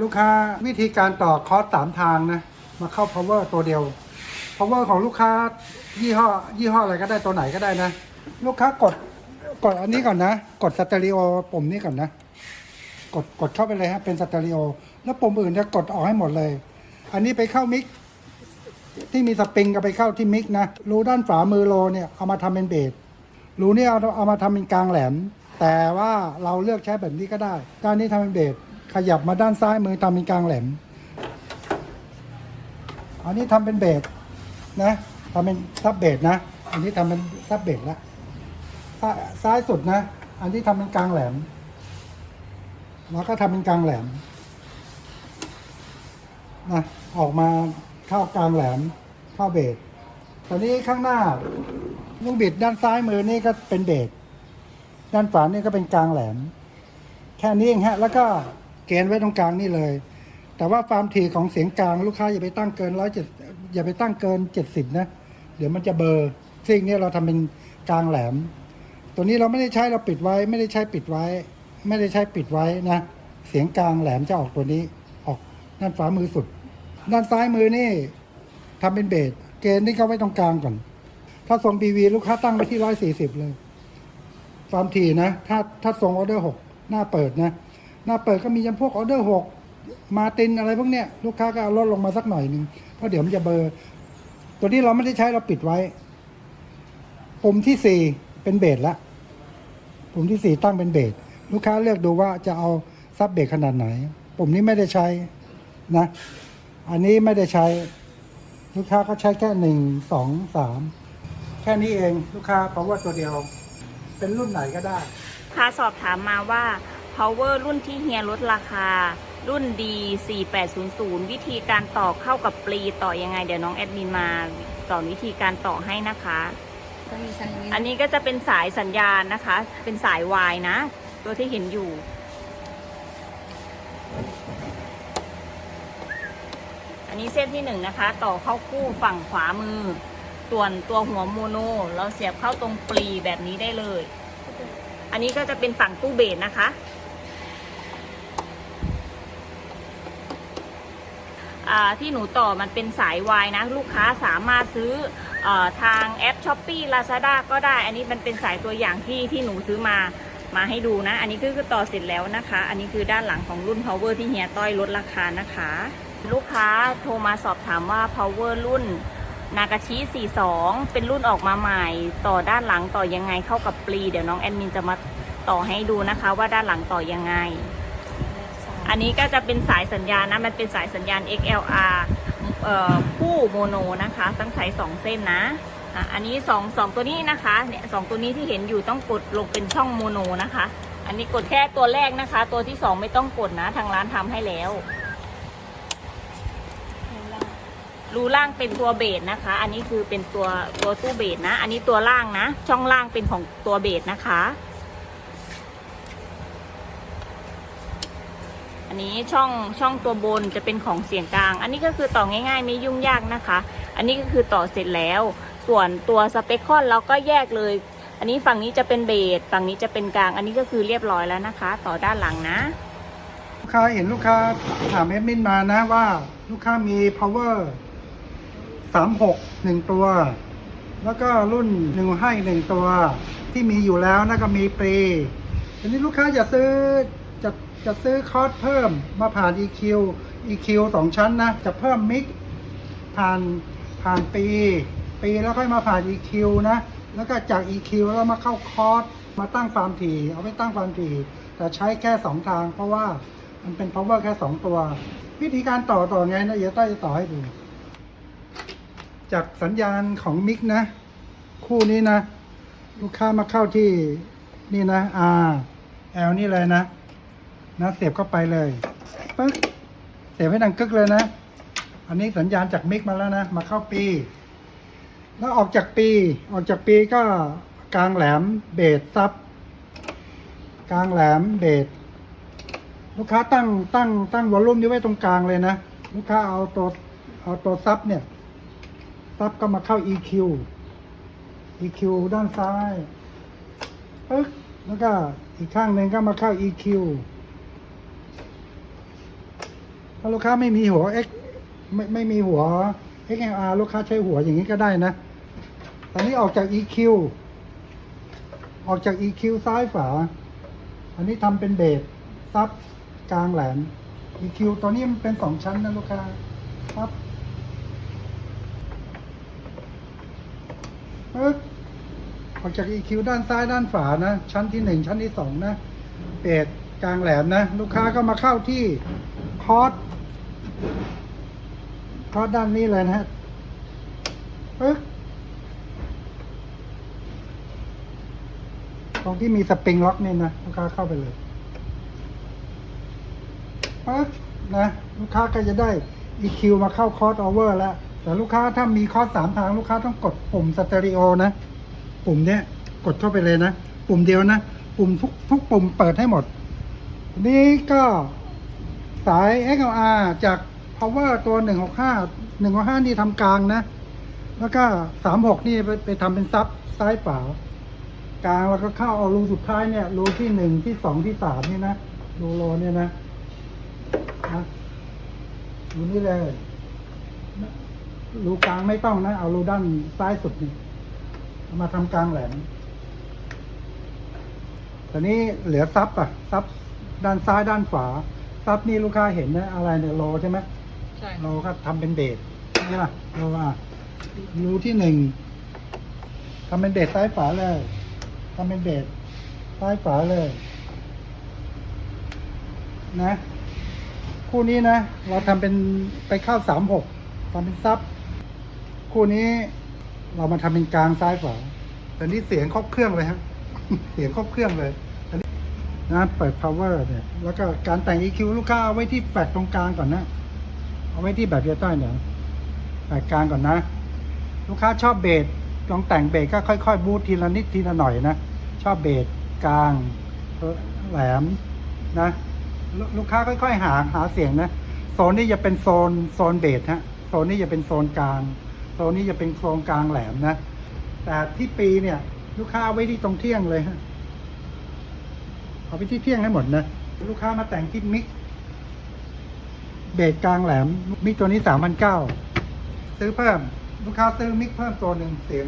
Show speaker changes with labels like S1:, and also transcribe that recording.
S1: ลูกค้าวิธีการต่อคอร์สสามทางนะ มาเข้า power ตัวเดียว power ของลูกค้ายี่ห้อยี่ห้ออะไรก็ได้ตัวไหนก็ได้นะ ลูกค้ากดกดอันนี้ก่อนนะ กดสเตอริโอปุ่มนี้ก่อนนะ กดกดเข้าไปเลยฮะเป็นสเตอริโอแล้วปุ่มอื่นจะกดออกให้หมดเลย อันนี้ไปเข้ามิกที่มีสปริงก็ไปเข้าที่มิกนะรูด้านฝามือโลเนี่ยเอามาทำเป็นเบสรูนี่เอาเอามาทำเป็นกลางแหลม แต่ว่าเราเลือกใช้แบบนี้ก็ได้ด้านนี้ทำเป็นเบส ขยับมาด้านซ้ายมือทำเป็นกลางแหลม อันนี้ทำเป็นเบสนะทำเป็นซับเบสนะ อันนี้ทำเป็นซับเบสละซ้ายซ้ายสุดนะ อันนี้ทำเป็นกลางแหลม แล้วก็ทำเป็นกลางแหลมนะออกมาเข้ากลางแหลมเข้าเบสตอนนี้ข้างหน้าลูกบิดด้านซ้ายมือนี่ก็เป็นเบสด้านขวานี่ก็เป็นกลางแหลม แค่นี้เองฮะ แล้วก็ เกณฑ์ไว้ตรงกลางนี่เลย แต่ว่าความถี่ของเสียงกลางลูกค้าอย่าไปตั้งเกินร้อยเจ็ดอย่าไปตั้งเกินเจ็ดสิบนะ เดี๋ยวมันจะเบอร์ซิ่งเนี่ยเราทำเป็นกลางแหลม ตัวนี้เราไม่ได้ใช้เราปิดไว้ ไม่ได้ใช้ปิดไว้ ไม่ได้ใช้ปิดไว้นะ เสียงกลางแหลมจะออกตัวนี้ออกด้านขวามือสุด ด้านซ้ายมือนี่ทำเป็นเบสเกณฑ์นี่เขาไว้ตรงกลางก่อน ถ้าทรง BV ลูกค้าตั้งไปที่ร้อยสี่สิบเลยความถี่นะ ถ้าถ้าทรงออเดอร์หกหน้าเปิดนะ หน้าเปิดก็มีจำพวกออเดอร์หกมาตินอะไรพวกเนี้ยลูกค้าก็เอาลดลงมาสักหน่อยหนึ่งเพราะเดี๋ยวมันจะเบอร์ ตัวนี้เราไม่ได้ใช้เราปิดไว้ ปุ่มที่สี่เป็นเบสละปุ่มที่สี่ตั้งเป็นเบสลูกค้าเลือกดูว่าจะเอาซับเบสขนาดไหน ปุ่มนี้ไม่ได้ใช้นะ อันนี้ไม่ได้ใช้ ลูกค้าก็ใช้แค่หนึ่งสองสามแค่นี้เองลูกค้าเพราะว่าตัวเดียว เป็นรุ่นไหนก็ได้
S2: ค่ะสอบถามมาว่า power รุ่นที่เฮียลดราคา รุ่น D 4800 วิธีการต่อเข้ากับปลีต่อยังไง เดี๋ยวน้องแอดมินมาสอนวิธีการต่อให้นะคะ
S3: ก็มีชั้นนี้
S2: อันนี้ก็จะเป็นสายสัญญาณนะคะ เป็นสายวายนะ ตัวที่เห็นอยู่ อันนี้เส้นที่หนึ่งนะคะ ต่อเข้าคู่ฝั่งขวามือ ส่วนตัวหัวโมโน เราเสียบเข้าตรงปลีแบบนี้ได้เลย อันนี้ก็จะเป็นฝั่งตู้เบสนะคะ อ่า ที่หนูต่อมันเป็นสายวายนะ ลูกค้าสามารถซื้ออทางแอป s h อ p e e Lazada ก็ได้ อันนี้มันเป็นสายตัวอย่างที่ที่หนูซื้อมามาให้ดูนะ อันนี้คือคือต่อเสร็จแล้วนะคะ อันนี้คือด้านหลังของรุ่น power ที่เฮียต้อยลดราคานะคะ ลูกค้าโทรมาสอบถามว่า power รุ่นนากาชิ 42 เป็นรุ่นออกมาใหม่ ต่อด้านหลังต่อยังไงเข้ากับปลี เดี๋ยวน้องแอดมินจะมาต่อให้ดูนะคะว่าด้านหลังต่อยังไง อันนี้ก็จะเป็นสายสัญญาณนะ มันเป็นสายสัญญาณ XLR เอ่อคู่โมโนนะคะ ต้องใช้สองเส้นนะอันนี้สองสองตัวนี้นะคะเนี่ยสองตัวนี้ที่เห็นอยู่ต้องกดลงเป็นช่องโมโนนะคะ อันนี้กดแค่ตัวแรกนะคะ ตัวที่สองไม่ต้องกดนะ ทางร้านทำให้แล้วรูล่างเป็นตัวเบสนะคะ อันนี้คือเป็นตัวตัวตู้เบสนะ อันนี้ตัวล่างนะ ช่องล่างเป็นของตัวเบสนะคะ อันนี้ช่องช่องตัวบนจะเป็นของเสียงกลาง อันนี้ก็คือต่อง่ายๆไม่ยุ่งยากนะคะ อันนี้ก็คือต่อเสร็จแล้ว ส่วนตัวสเปคคอนเราก็แยกเลย อันนี้ฝั่งนี้จะเป็นเบสฝั่งนี้จะเป็นกลาง อันนี้ก็คือเรียบร้อยแล้วนะคะ ต่อด้านหลังนะ
S1: ลูกค้าเห็นลูกค้าถามแอดมินมานะว่าลูกค้ามี power สามหกหนึ่งตัว แล้วก็รุ่นหนึ่งให้หนึ่งตัว ที่มีอยู่แล้วนะก็มีปรีทีนี้ลูกค้าจะซื้อ จะซื้อคอร์สเพิ่มมาผ่าน EQ EQ สองชั้นนะ จะเพิ่มมิกผ่านผ่านปี ปีแล้วค่อยมาผ่าน EQ นะ แล้วก็จาก EQ แล้วมาเข้าคอร์สมาตั้งความถี่ เอาไปตั้งความถี่ แต่ใช้แค่สองทาง เพราะว่ามันเป็น power แค่สองตัว วิธีการต่อต่อไงนะเดี๋ยวต้อยจะต่อให้ดู จากสัญญาณของมิกนะ คู่นี้นะ ลูกค้ามาเข้าที่นี่นะ R L นี่เลยนะ นะเสียบเข้าไปเลยปึ๊กเสียบให้ดังกึกเลยนะ อันนี้สัญญาณจากมิกมาแล้วนะ มาเข้าปี แล้วออกจากปี ออกจากปีก็กลางแหลมเบสซับกลางแหลมเบสลูกค้าตั้งตั้งตั้งวอลลุ่มนี้ไว้ตรงกลางเลยนะ ลูกค้าเอาตัวเอาตัวซับเนี่ยซับก็มาเข้า EQ EQ ด้านซ้ายปึ๊กแล้วก็อีกข้างหนึ่งก็มาเข้า EQ ถ้าลูกค้าไม่มีหัว X ไม่ไม่มีหัว XLR ลูกค้าใช้หัวอย่างนี้ก็ได้นะ ตอนนี้ออกจาก EQ ออกจาก EQ ซ้ายฝา อันนี้ทำเป็นเบสซับกลางแหลม EQ ตัวนี้มันเป็นสองชั้นนะลูกค้าครับปึ๊บออกจาก EQ ด้านซ้ายด้านฝานะ ชั้นที่หนึ่งชั้นที่สองนะเบสกลางแหลมนะ ลูกค้าก็มาเข้าที่ คอร์สคอร์สด้านนี้เลยนะฮะปึ๊บตรงที่มีสปริงล็อกนี่นะ ลูกค้าเข้าไปเลยปั๊บนะ ลูกค้าก็จะได้ EQ มาเข้าคอร์สโอเวอร์แล้ว แต่ลูกค้าถ้ามีคอร์สสามทาง ลูกค้าต้องกดปุ่มสเตอริโอนะ ปุ่มเนี้ยกดเข้าไปเลยนะ ปุ่มเดียวนะ ปุ่มทุกทุกปุ่มเปิดให้หมด นี่ก็ สาย XLR จาก power ตัว 165 165 นี่ทำกลางนะ แล้วก็ 36 นี่ไปไปทำเป็นซับซ้ายฝากลางแล้วก็เข้าเอารูสุดท้ายเนี่ยรูที่หนึ่งที่สองที่สามนี่นะรูโลเนี่ยนะนะรูนี้เลยรูกลางไม่ต้องนะ เอารูด้านซ้ายสุดนี่มาทำกลางแหลมตอนนี้เหลือซับอะซับด้านซ้ายด้านขวา ซับนี่ลูกค้าเห็นนะอะไรเนี่ยโลใช่ไหม
S2: ใช่
S1: เราก็ทำเป็นเบสนี่ล่ะเราอะรูที่หนึ่งทำเป็นเบสซ้ายฝาเลยทำเป็นเบสซ้ายฝาเลย นะ คู่นี้นะ เราทำเป็นไปเข้าสามหกทำเป็นซับ คู่นี้เรามาทำเป็นกลางซ้ายฝาแต่นี่เสียงครบเครื่องเลยฮะ เสียงครบเครื่องเลยอั นะเปิด power เนี่ยแล้วก็การแต่ง EQ ลูกค้าเอาไว้ที่แฟลตตรงกลางก่อนนะ เอาไว้ที่แบบเพียใต้เนี่ยแตกกลางก่อนนะ ลูกค้าชอบเบสลองแต่งเบสก็ค่อยๆ บูททีละนิดทีละหน่อยนะ ชอบเบสกลางแหลมนะลลูกค้าค่อย ๆ หาหาเสียงนะโซนนี้จะเป็นโซนโซนเบสฮะโซนนี้จะเป็นโซนกลางโซนนี้จะเป็นโซนกลางแหลมนะ แต่ที่ปีเนี่ย ลูกค้าเอาไว้ที่ตรงเที่ยงเลยฮะ เอาไปที่เที่ยงให้หมดนะ ลูกค้ามาแต่งที่มิก เบสกลางแหลม มิกตัวนี้สามพันเก้าซื้อเพิ่ม ลูกค้าซื้อมิกเพิ่มตัวหนึ่งเสียง